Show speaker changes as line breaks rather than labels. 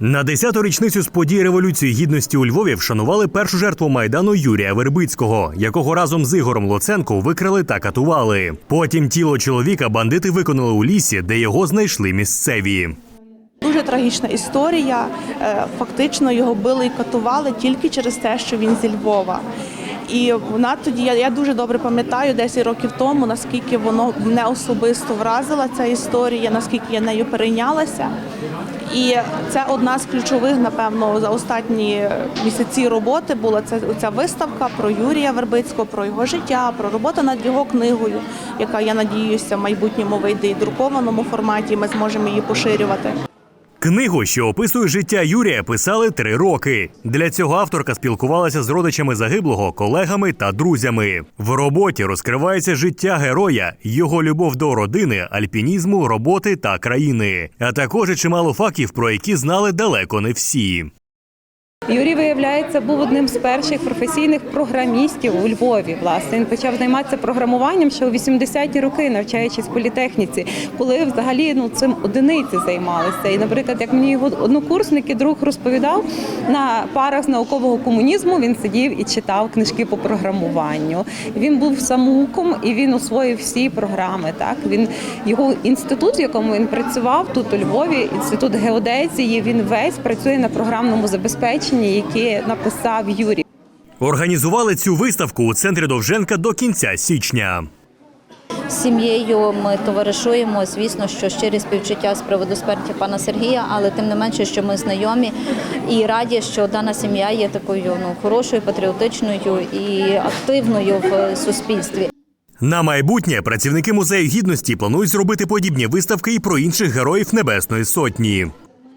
На 10-ту річницю з подій Революції Гідності у Львові вшанували першу жертву майдану Юрія Вербицького, якого разом з Ігорем Луценко викрали та катували. Потім тіло чоловіка бандити виконали у лісі, де його знайшли місцеві.
Дуже трагічна історія. Е, Фактично його били і катували тільки через те, що він зі Львова. І вона тоді я, я дуже добре пам'ятаю 10 років тому, наскільки воно мене особисто вразила ця історія, наскільки я нею перейнялася. І це одна з ключових, напевно, за останні місяці роботи була це ця виставка про Юрія Вербицького, про його життя, про роботу над його книгою, яка я надіюся в майбутньому вийде і друкованому форматі. Ми зможемо її поширювати.
Книгу, що описує життя Юрія, писали три роки. Для цього авторка спілкувалася з родичами загиблого, колегами та друзями. В роботі розкривається життя героя, його любов до родини, альпінізму, роботи та країни, а також і чимало фактів, про які знали далеко не всі.
Юрій, виявляється, був одним з перших професійних програмістів у Львові. Власне, він почав займатися програмуванням ще у 80-ті роки, навчаючись в політехніці, коли взагалі ну цим одиниці займалися. І, наприклад, як мені його однокурсник і друг розповідав, на парах з наукового комунізму він сидів і читав книжки по програмуванню. Він був самоуком і він освоїв всі програми. Так він його інститут, в якому він працював тут у Львові, інститут геодезії. Він весь працює на програмному забезпеченні, яке написав Юрій.
Організували цю виставку у центрі Довженка до кінця січня.
З сім'єю ми товаришуємо. Звісно, що щирі співчуття з приводу смерті пана Сергія, але тим не менше, що ми знайомі і раді, що дана сім'я є такою ну хорошою, патріотичною і активною в суспільстві.
На майбутнє працівники музею гідності планують зробити подібні виставки і про інших героїв Небесної Сотні.